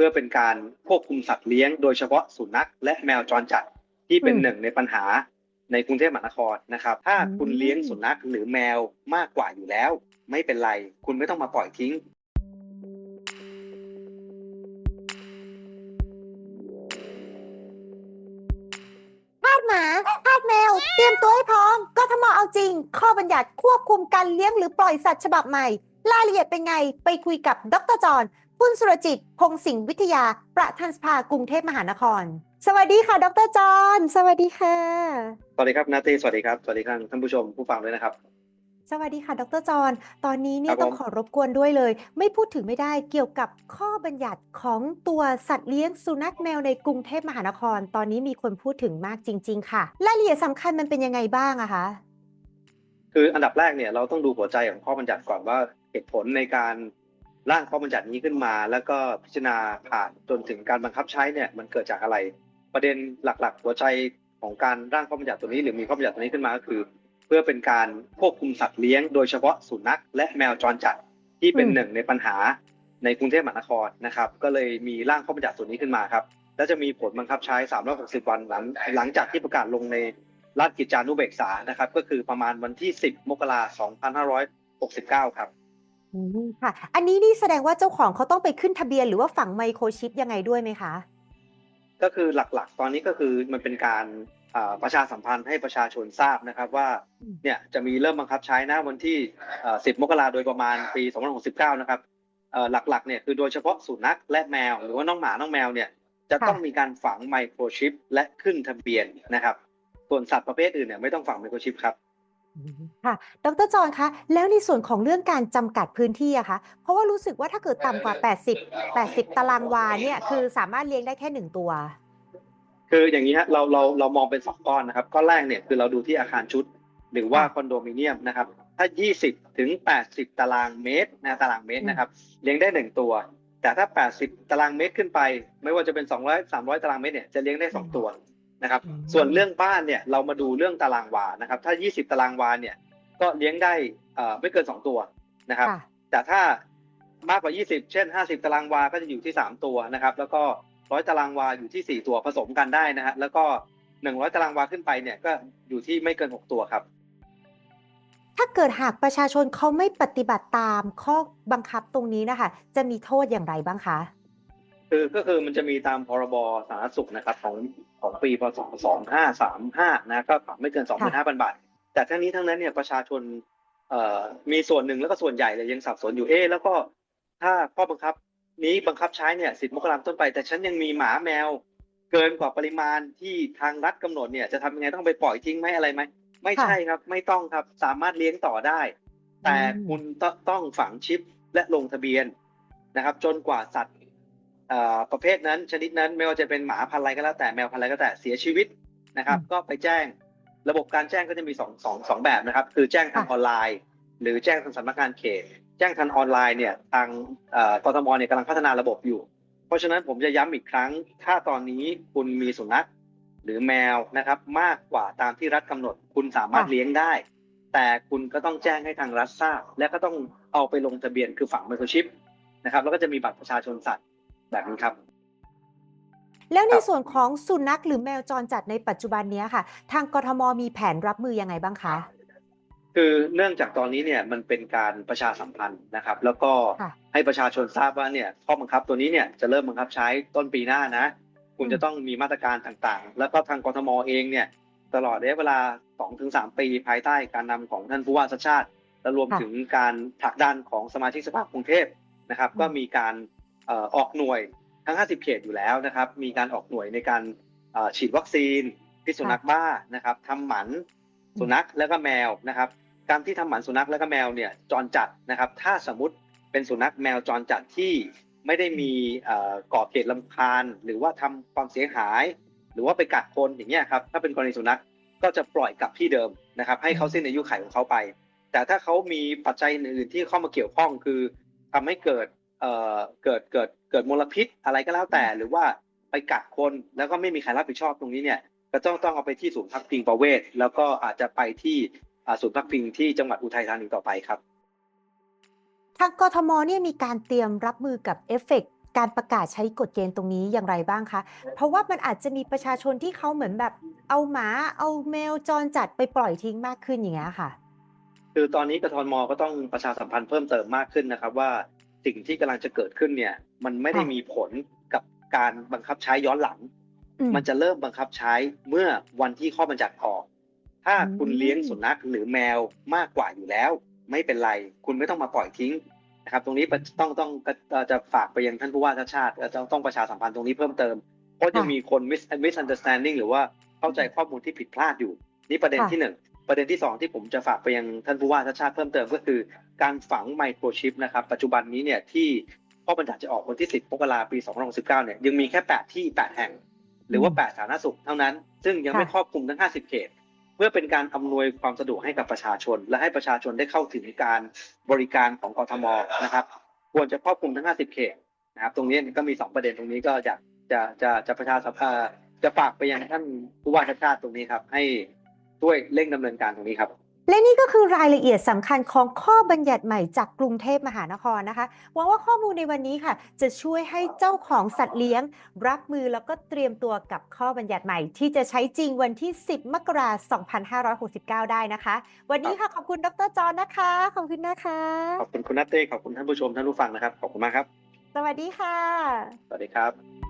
พื่อเป็นการควบคุมสัตว์เลี้ยงโดยเฉพาะสุนัขและแมวจรจัดที่เป็นอืมหนึ่งในปัญหาในกรุงเทพมหานครนะครับ ถ้าอืมคุณเลี้ยงสุนัขหรือแมวมากกว่าอยู่แล้ว ไม่เป็นไร คุณไม่ต้องมาปล่อยทิ้งทาสหมาทาสแมว เตรียมตัวให้พร้อมกทมเอาจริง ข้อบัญญัติควบคุมการเลี้ยงหรือปล่อยสัตว์ฉบับใหม่ รายละเอียดเป็นไง ไปคุยกับดรจร คุณสุรจิต พงศิงห์วิทยา ประธานสภากรุงเทพมหานคร สวัสดีค่ะ ดรจรสวัสดีค่ะ สวัสดีครับนาตีสวัสดีครับ สวัสดีครับท่านผู้ชมผู้ฟังด้วยนะครับ สวัสดีค่ะ ดรจรตอนนี้เนี่ครัยบผมต้องขอรบกวนด้วยเลย ไม่พูดถึงไม่ได้เกี่ยวกับข้อบัญญัติของตัวสัตว์เลี้ยงสุนัขแมวในกรุงเทพมหานคร ตอนนี้มีคนพูดถึงมากจริง ๆ ค่ะรายละเอียดสำคัญมันเป็นยังไงบ้างอะคะคืออันดับแรกเนี่ยเราต้องดูหัวใจของข้อบัญญัติก่อนว่าเหตุผลในการ ร่างข้อบัญญัตินี้ขึ้นมา แล้วก็พิจารณาผ่านจนถึงการบังคับใช้เนี่ยมันเกิดจากอะไร ประเด็นหลักๆ หัวใจของการร่างข้อบัญญัติตัวนี้ หรือมีข้อบัญญัติตัวนี้ขึ้นมาก็คือ เพื่อเป็นการควบคุมสัตว์เลี้ยง โดยเฉพาะสุนัขและแมวจรจัดที่เป็นอืมหนึ่งในปัญหาในกรุงเทพมหานครนะครับ ก็เลยมีร่างข้อบัญญัติตัวนี้ขึ้นมาครับและจะมีผลบังคับใช้ 360 วันหลังหลังจากที่ประกาศลงในราชกิจจานุเบกษานะครับ ก็คือประมาณวันที่ 10 มกราคม 2569 ครับ อืม ค่ะ อันนี้นี่แสดงว่าเจ้าของเขาต้องไปขึ้นทะเบียน หรือว่าฝังไมโครชิปยังไงด้วยไหมคะ ก็คือหลัก ๆ ตอนนี้ก็คือมันเป็นการ อ่า ประชาสัมพันธ์ให้ประชาชนทราบนะครับว่า อืม เนี่ย จะมีเริ่มบังคับใช้นะวันที่ เอ่อ 10 มกราโดยประมาณปี 2569 นะครับ เอ่อ หลัก ๆ เนี่ย คือโดยเฉพาะสุนัขและแมว หรือว่าน้องหมา น้องแมวเนี่ย จะต้องมีการฝังไมโครชิป และขึ้นทะเบียนนะครับ ส่วนสัตว์ประเภทอื่นเนี่ย ไม่ต้องฝังไมโครชิปครับอืม ค่ะ ดรจรคะ แล้วในส่วนของเรื่องการจำกัดพื้นที่อะคะ เพราะว่ารู้สึกว่าถ้าเกิดต่ำกว่า 80 80 ตารางวาเนี่ย คือสามารถเลี้ยงได้แค่หนึ่งตัว คืออย่างนี้ฮะเราเราเรามองเป็นสองก้อนนะครับก้อนแรกเนี่ยคือเราดูที่อาคารชุด หรือว่าค่ะคอนโดมิเนียมนะครับ ถ้า 20 ถึง 80 ตารางเมตรนะตารางเมตรนะครับเลี้ยงได้หนึ่งตัว แต่ถ้า 80 ตารางเมตรขึ้นไป ไม่ว่าจะเป็น 200 300 ตารางเมตรเนี่ยจะเลี้ยงได้สองตัว นะครับอืมส่วนเรื่องบ้านเนี่ยเรามาดูเรื่องตารางวานะครับ ถ้า 20 ตารางวาเนี่ย ก็เลี้ยงได้เอ่อไม่เกินสองตัวนะครับค่ะแต่ถ้ามากกว่า 20 เช่น 50 ตารางวา ก็จะอยู่ที่ 3 ตัวนะครับ แล้วก็ร้อยตารางวาอยู่ที่ 4 ตัวผสมกันได้นะฮะ แล้วก็ 100 ตารางวาขึ้นไปเนี่ยก็อยู่ที่ไม่เกิน 6 ตัวครับ ถ้าเกิดหากประชาชนเขาไม่ปฏิบัติตามข้อบังคับตรงนี้นะคะ จะมีโทษอย่างไรบ้างคะ คือก็คือมันจะมีตามพรบสาธารณสุขนะครับของของปีพศ2535นะก็ปรับไม่เกิน 25,000 บาท แต่ทั้งนี้ทั้งนั้นเนี่ยประชาชนเอ่อมีส่วนหนึ่งแล้วก็ส่วนใหญ่เลยยังสับสนอยู่เอ๊ะแล้วก็ถ้าข้อบังคับนี้บังคับใช้เนี่ย10มกราคมต้นไป แต่ฉันยังมีหมาแมว เกินกว่าปริมาณที่ทางรัฐกำหนดเนี่ยจะทำยังไงต้องไปปล่อยทิ้งไหมอะไรไหมไม่ใช่ครับ ไม่ต้องครับสามารถเลี้ยงต่อได้ แต่อืมคุณตต้องฝังชิปและลงทะเบียนนะครับ จนกว่าสัตว์เอ่อ ประเภทนั้นชนิดนั้นไม่ว่าจะเป็นหมาพันธุ์อะไรก็แล้วแต่แมวพันธุ์อะไรก็แต่เสียชีวิตนะครับ ก็ไปแจ้งระบบการแจ้งก็จะมีสองสองสองแบบนะครับ คือแจ้งทางออนไลน์ หรือแจ้งทางสำนักงานเขต แจ้งทางออนไลน์เนี่ยทางเอ่อกทมเนี่ยกำลังพัฒนาระบบอยู่ เพราะฉะนั้นผมจะย้ำอีกครั้ง ถ้าตอนนี้คุณมีสุนัขหรือแมวนะครับ มากกว่าตามที่รัฐกำหนด คุณสามารถค่ะเลี้ยงได้ แต่คุณก็ต้องแจ้งให้ทางรัฐทราบ และก็ต้องเอาไปลงทะเบียนคือฝังไมโครชิปนะครับแล้วก็จะมีบัตรประชาชนสัตว์ แบบนี้ครับ แล้วในครับส่วนของสุนัขหรือแมวจรจัดในปัจจุบันเนี้ยค่ะ ทางกทมมีแผนรับมือยังไงบ้างคะคือเนื่องจากตอนนี้เนี่ยมันเป็นการประชาสัมพันธ์นะครับ แล้วก็ค่ะให้ประชาชนทราบว่าเนี่ยข้อบังคับตัวนี้เนี่ยจะเริ่มบังคับใช้ต้นปีหน้านะ คุณอืมจะต้องมีมาตรการต่างๆ แล้วก็ทางกทมเองเนี่ยตลอดระยะเวลา 2-3 ปีภายใต้การนำของท่านผู้ว่าชัดชาติ และรวมถึงการผลักดันของสมาชิกสภากรุงเทพนะครับ ก็มีการเออกหน่วยทั้ง 50 เขตอยู่แล้วนะครับ มีการออกหน่วยในการฉีดวัคซีนพิษสุนัขบ้านะครับทำหมันสุนัขแล้วก็แมวนะครับ การที่ทำหมันสุนัขแล้วก็แมวเนี่ยจรจัดนะครับ ถ้าสมมติเป็นสุนัขแมวจรจัดที่ไม่ได้มีเก่อเหตุลำคาญ หรือว่าทำความเสียหาย หรือว่าไปกัดคนอย่างเงี้ยครับถ้าเป็นกรณีสุนัขก็จะปล่อยกลับที่เดิมนะครับ ให้เขาสิ้นอายุไขของเขาไป แต่ถ้าเขามีปัจจัยอื่นที่เข้ามาเกี่ยวข้องคือทำให้เกิด เอ่อเกิดเกิดเกิดมลพิษอะไรก็แล้วแต่ หรือว่าไปกัดคนแล้วก็ไม่มีใครรับผิดชอบตรงนี้เนี่ยก็ต้องต้องเอาไปที่ศูนย์พักพิงประเวศ แล้วก็อาจจะไปที่อ่าศูนย์พักพิงที่จังหวัดอุทัยธานีต่อไปครับทางกทมเนี่ยมีการเตรียมรับมือกับเอฟเฟกต์การประกาศใช้กฎเกณฑ์ตรงนี้อย่างไรบ้างคะ เพราะว่ามันอาจจะมีประชาชนที่เขาเหมือนแบบเอาหมาเอาแมวจรจัดไปปล่อยทิ้งมากขึ้นอย่างเงี้ยค่ะ คือตอนนี้กทมก็ต้องประชาสัมพันธ์เพิ่มเติมมากขึ้นนะครับว่า สิ่งที่กำลังจะเกิดขึ้นเนี่ย มันไม่ได้ค่ะมีผลกับการบังคับใช้ย้อนหลังอืมมันจะเริ่มบังคับใช้เมื่อวันที่ข้อบัญญัติออก ถ้าอืมคุณเลี้ยงสุนัขหรือแมวมากกว่าอยู่แล้ว ไม่เป็นไร คุณไม่ต้องมาปล่อยทิ้งนะครับ ตรงนี้ต้องต้องเอ่อจะฝากไปยังท่านผู้ว่าชาติชาติเอ่อต้องต้องประชาสัมพันธ์ตรงนี้เพิ่มเติม เพราะยังมีคน mis misunderstanding หรือว่าเข้าใจข้อมูลที่ผิดพลาดอยู่ นี่ประเด็นค่ะที่หนึ่ง ประเด็นที่สองที่ผมจะฝากไปยังท่านผู้ว่าชาติชาติเพิ่มเติมก็คือ การฝังไมโครชิปนะครับ ปัจจุบันนี้เนี่ยที่ข้อบัญญัติจะออกวันที่ 10มกราปี 2019 เนี่ยยังมีแค่ 8 ที่ 8 แห่ง หรือว่า 8 สาธารณสุขเท่านั้น ซึ่งยังไม่ค่ะครอบคลุมทั้ง 50 เขต เพื่อเป็นการอำนวยความสะดวกให้กับประชาชน และให้ประชาชนได้เข้าถึงการบริการของกทมนะครับ ควรจะครอบคลุมทั้ง 50 เขตนะครับ ตรงนี้ก็มี 2 ประเด็นตรงนี้ก็อยากจะจะจะประชาสัมพันธ์จะฝากไปยังท่านผู้ว่าชาติชาติตรงนี้ครับให้ ช่วยเร่งดำเนินการตรงนี้ครับและนี่ก็คือรายละเอียดสำคัญของข้อบัญญัติใหม่จากกรุงเทพมหานครนะคะหวังว่าข้อมูลในวันนี้ค่ะ จะช่วยให้เจ้าของสัตว์เลี้ยง รับมือแล้วก็เตรียมตัวกับข้อบัญญัติใหม่ ที่จะใช้จริงวันที่ 10 มกราคม2569 ได้นะคะ วันนี้ค่ะขอบคุณดรจอนนะคะ ขอบคุณนะคะ ขอบคุณคุณนัตเต้ขอบคุณท่านผู้ชมท่านผู้ฟังนะครับ ขอบคุณมากครับ สวัสดีค่ะ สวัสดีครับ